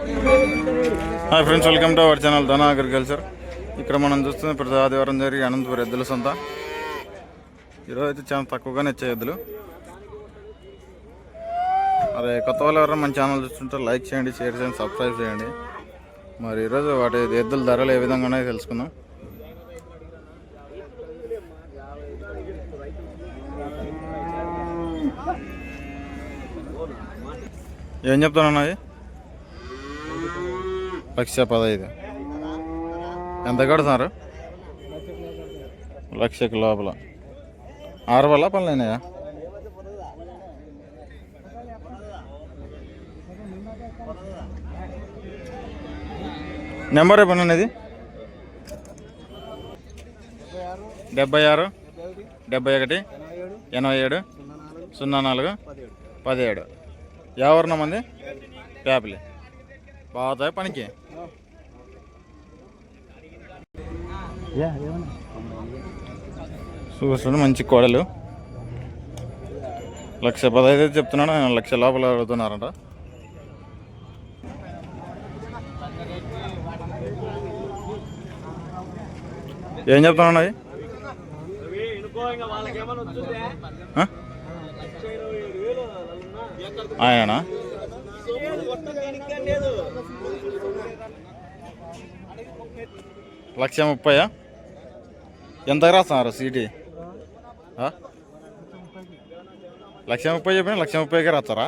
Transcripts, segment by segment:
Hi friends welcome to our channel Dhana agriculture. ఇక్కడ మనం చూస్తుంది ప్రతి ఆదివారం జరిగే అనంతపురం ఎద్దుల సొంత. ఈరోజు అయితే చాలా తక్కువగానే వచ్చాయి ఎద్దులు. అదే కొత్త వాళ్ళు ఎవరైనా మన ఛానల్ చూస్తుంటే లైక్ చేయండి షేర్ చేయండి సబ్స్క్రైబ్ చేయండి. మరి ఈరోజు వాటి ఎద్దుల ధరలు ఏ విధంగా ఉన్నాయో తెలుసుకుందాం. ఏం చెప్తాను లక్ష పదహైదు. ఎంత కడుతున్నారు? లక్షకి లోపల. ఆరు వల్ల పనులైనాయా నెంబర్ ఏ అనేది డెబ్బై ఆరు డెబ్బై ఒకటి ఎనభై ఏడు సున్నా నాలుగు పదిహేడు. ఎవరినమంది పేపలి బాగుతాయి పనికి? చూస్తుండే మంచి కోడలు. లక్ష పదహైదు అయితే చెప్తున్నాడు ఆయన లక్ష లోపల అడుగుతున్నారంట. ఏం చెప్తున్నాడు అవి ఆ? లక్ష ముప్పయా? ఎంత రాస్తున్నారు సీటీ? లక్ష ముప్పై చెప్పిన లక్ష ముప్పైకే రాస్తారా?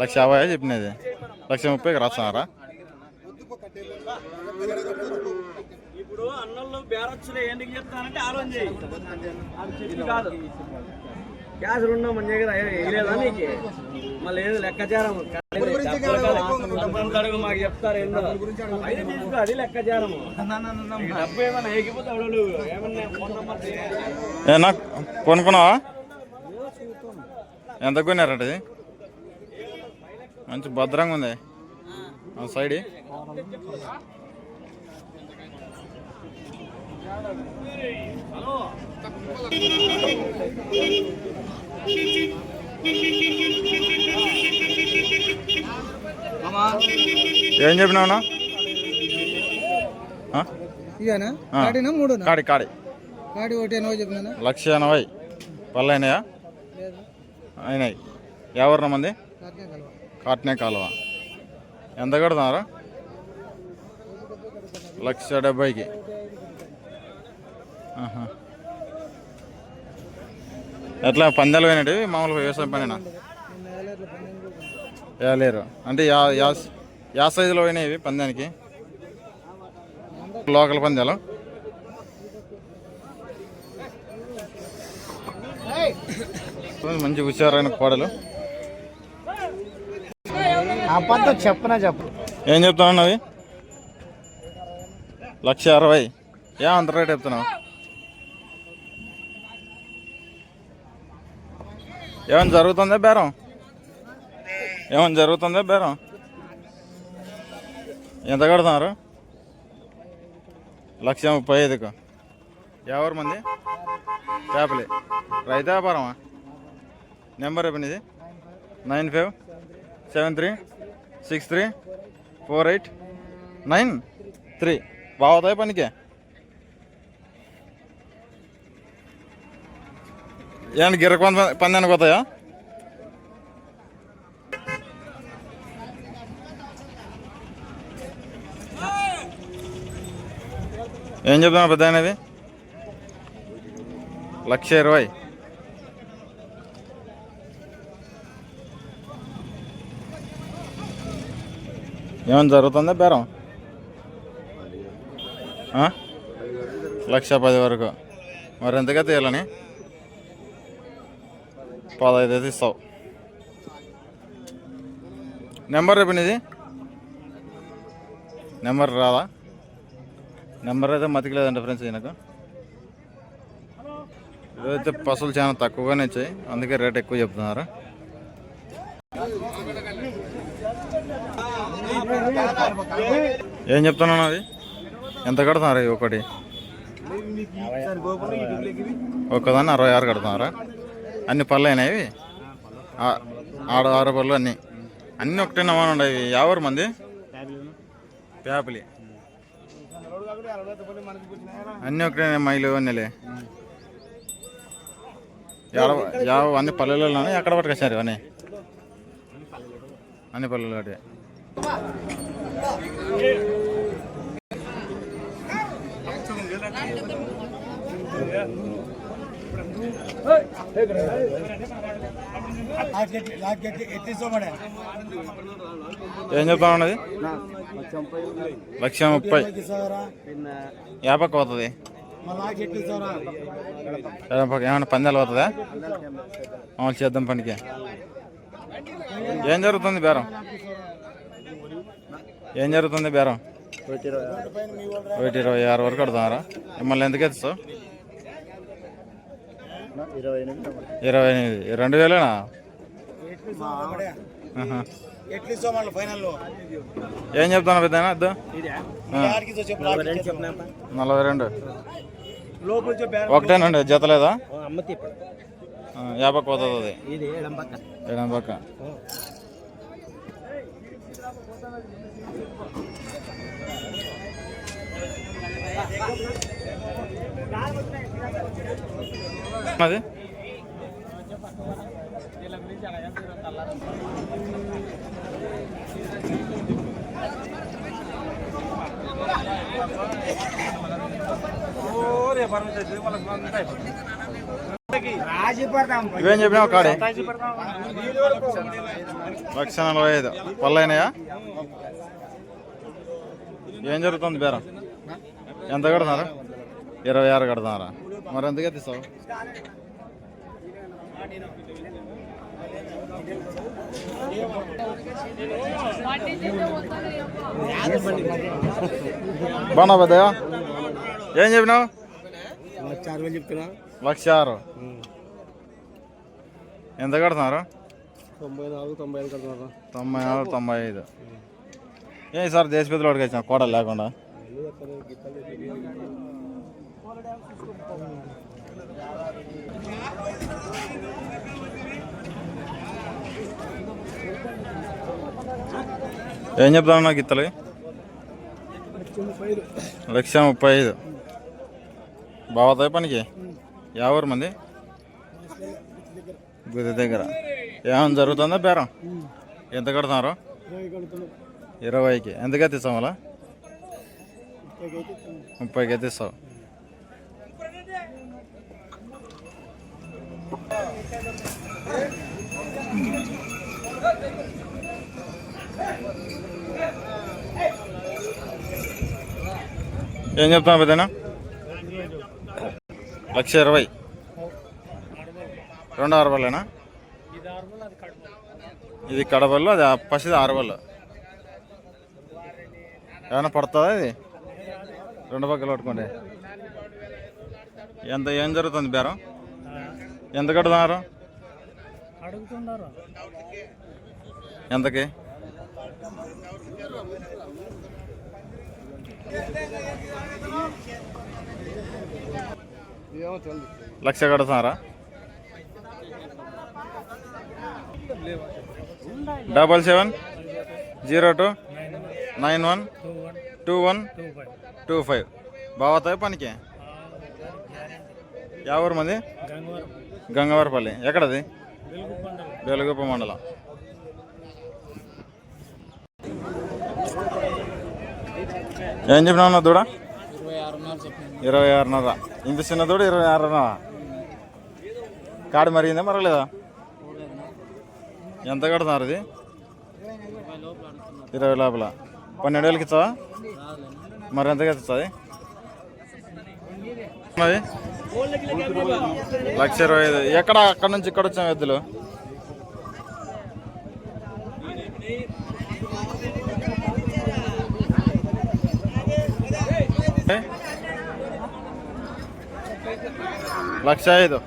లక్ష యాభై చెప్పినది. లక్ష ముప్పైకి రాస్తున్నారా? ఇప్పుడు అన్నంలో బేరొచ్చులే ఎందుకు చెప్తానంటే ఆలోచన కాదు. మంచి కదా వేయలేదా నీకు? మళ్ళీ ఏదో లెక్కచారము అడుగు మాకు చెప్తారు ఏందో. అయితే తీసుకో అది లెక్కచారము. డబ్బు ఏమన్నా ఎగిపోతే అడవులు ఏమన్నా ఫోన్ నెంబర్ చేయాలి. ఏనా కొనుక్కున్నావా? ఎంత కొన్నారట ఇది? మంచి భద్రంగా ఉంది. ఆ సైడ్. ఏం చెప్పినావునా? ఇదేనా? మూడునా? కాడి కాడి. కాడి ఒకటి ఎనభై చెప్పినా లక్ష ఎనభై. పళ్ళు అయినాయా అయినాయి. ఎవరిన మంది? కాటినే కలవ? ఎంత కడుతున్నారు? లక్ష డెబ్బైకి. ఎట్లా పందాలు పోయినవి మామూలుగా వ్యవసాయం పనినా? వేయలేరు అంటే యా యా యా సైజులో పోయినాయి పందానికి? లోకల్ పందాలు? మంచి హుషారైన కోడలు. అబద్ధం చెప్పనా చెప్పు. ఏం చెప్తున్నావు అవి? లక్ష అరవై. ఏ అంత రేట్ చెప్తున్నావు? ఏమైనా జరుగుతుందా బేరం? ఏమైనా జరుగుతుందా బేరం? ఎంత కడుతున్నారు? లక్ష ముప్పై ఐదుకు. ఎవరు మంది? చేపలే. రైతు వ్యాపారమా? నెంబర్ చెప్పినది nine five seven three six three four eight nine three. బాగుతాయి పనికి? ఏంటి గిరకు పంద పందానికి పోతాయా? ఏం చెప్తున్నా పెద్ద అనేది లక్ష ఇరవై. ఏమైనా జరుగుతుందా బేరం? లక్ష పది వరకు. మరి ఎంతగా తీయాలని? పదహైదు అయితే ఇస్తావు. నెంబర్ రేపు నీది. నెంబర్ రాదా? నెంబర్ అయితే మతికలేదండి ఫ్రెండ్స్ ఈయనకు. ఇదైతే పసులు చాలా తక్కువగానే వచ్చాయి. అందుకే రేట్ ఎక్కువ చెప్తున్నారు. ఏం చెప్తున్నాను అది? ఎంత కడుతున్నారు ఒకటి? ఒక్కదాన్ని అరవై ఆరు కడుతున్నారా? అన్ని పళ్ళు అయినాయి ఇవి? ఆ- ఆరు ఆరు పళ్ళు అన్నీ. అన్నీ ఒకటే నమూనా ఉండవు ఎవరు మంది? పేపలి అన్నీ ఒకటే మైలు అన్నీలే. యావ అన్ని పల్లెల్లోనే ఎక్కడ పట్టుకొచ్చారు అన్నీ అన్ని పల్లెలు ఒకటి ఏం చెప్తా ఉన్నది లక్ష ముప్పై. యాపక్క పోతుంది ఏమన్నా పందాలు పోతుందా? మామూలు చేద్దాం పనికి. ఏం జరుగుతుంది బేరం? ఏం జరుగుతుంది బేరం? ఒకటి ఇరవై. ఆరు వరకు కడతారా మిమ్మల్ని ఎందుకు ఎత్తుతావు? ఇరవై ఎనిమిది రెండు వేలేనా. ఏం చెప్తాను పెద్ద వద్దు నలభై రెండు ఒకటేనండి జత లేదా? యాభై పోతుంది అది. ఎడం పక్క. అది ఇవేం చెప్పినావు కాడే? లక్ష నలభై ఐదు. పళ్ళైనాయా? ఏం జరుగుతుంది బేరం? ఎంత కడుతున్నారు? ఇరవై ఆరు కడుతున్నారా మరి ఎందుకే తీసావు? బాగున్నా పెద్దయ్య? ఏం చెప్పినావు? చారు వేలు చెప్తున్నా లక్ష ఆరు. ఎంత కడుతున్నారు? తొంభై నాలుగు తొంభై ఐదు. కడుతున్నారు తొంభై నాలుగు తొంభై ఐదు ఏ సార్ దేశ పెద్దలోడికి వచ్చిన లేకుండా? ఏం చెప్తాను నాకు గిత్తలు లక్ష ముప్పై ఐదు. బాగుతాయి పనికి? యావరు మంది? గుది దగ్గర. ఏమైనా జరుగుతుందా బేరం? ఎంత కడుతున్నారు? ఇరవైకి. ఎంతగా తీస్తాం అలా ముప్పైకి అయితే ఏం చెప్తాం పెద్దనా లక్ష ఇరవై. రెండు అరవలేనా ఇది కడపల్లో అది పసిది అరవల్లో ఏమైనా పడుతుందా ఇది? రెండు పక్కలు పట్టుకోండి ఎంత ఏం జరుగుతుంది బేరం? ఎంత కడుతున్నారు? అడుగుతున్నారు. ఎంతకి? లక్ష కడుతున్నారా? Double seven zero two nine one two one two five. బాగుతాయి పనికి? ఎవరు మంది? గంగవారపల్లి. ఎక్కడది? వెలుగుప్ప మండలం. ఏం చెప్పినావు దూడ? ఇరవై ఆరున్నర. ఇంత చిన్న దూడ ఇరవై ఆరున్నర. కాడు మరిగిందా మరలేదా ఎంత కడుతున్నారు ఇది? ఇరవై లోపల. పన్నెండు వేలకి ఇస్తావా మరి ఎంతగా ఇస్తుంది మరి? లక్ష ఇరవై ఐదు. ఎక్కడ అక్కడ నుంచి ఇక్కడ వచ్చాం ఎద్దులు? ఏ? లక్ష ఐదు.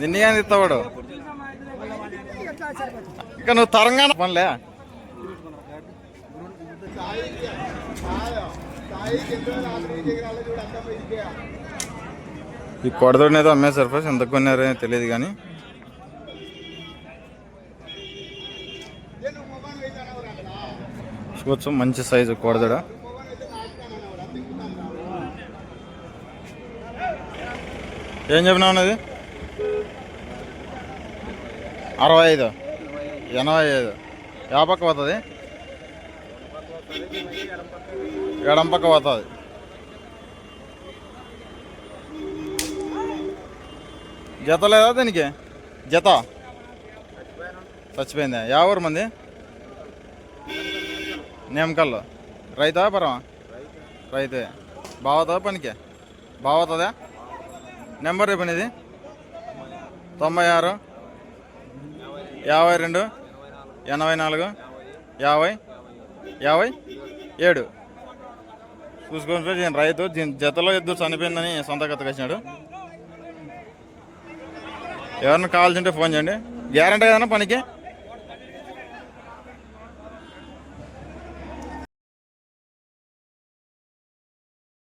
నిన్నగా ఇస్తావాడు ఇక నువ్వు తరంగా పనిలే. ఈ కొడదోడిని అయితే అమ్మేశారు ఫస్ట్ ఎంత కొన్నారో తెలియదు కానీ. చూడొచ్చు మంచి సైజు కొడదడ. ఏం చెప్పినావు అన్నది అరవై ఐదు. ఎనభై ఐదు. యా పక్క పోతుంది? ఎడం పక్క పోతుంది. జత లేదా దీనికి? జత. చచ్చిపోయిందా? యావరు మంది? నేమకల్లో. రైతా పరమా? రైతే. బాగుతుందా పనికి? బాగుతుందా నెంబర్ రేపు ఇది తొంభై ఆరు. యాభై రెండు. ఎనభై నాలుగు. యాభై. యాభై. ఏడు. చూసుకొని ఫ్రెండ్స్ రైతు దీని జతలో ఎద్దు చనిపోయిందని సొంత కథకు వచ్చినాడు ఎవరిని కావాల్సింటే ఫోన్ చేయండి. గ్యారంటీ కదన్నా పనికి?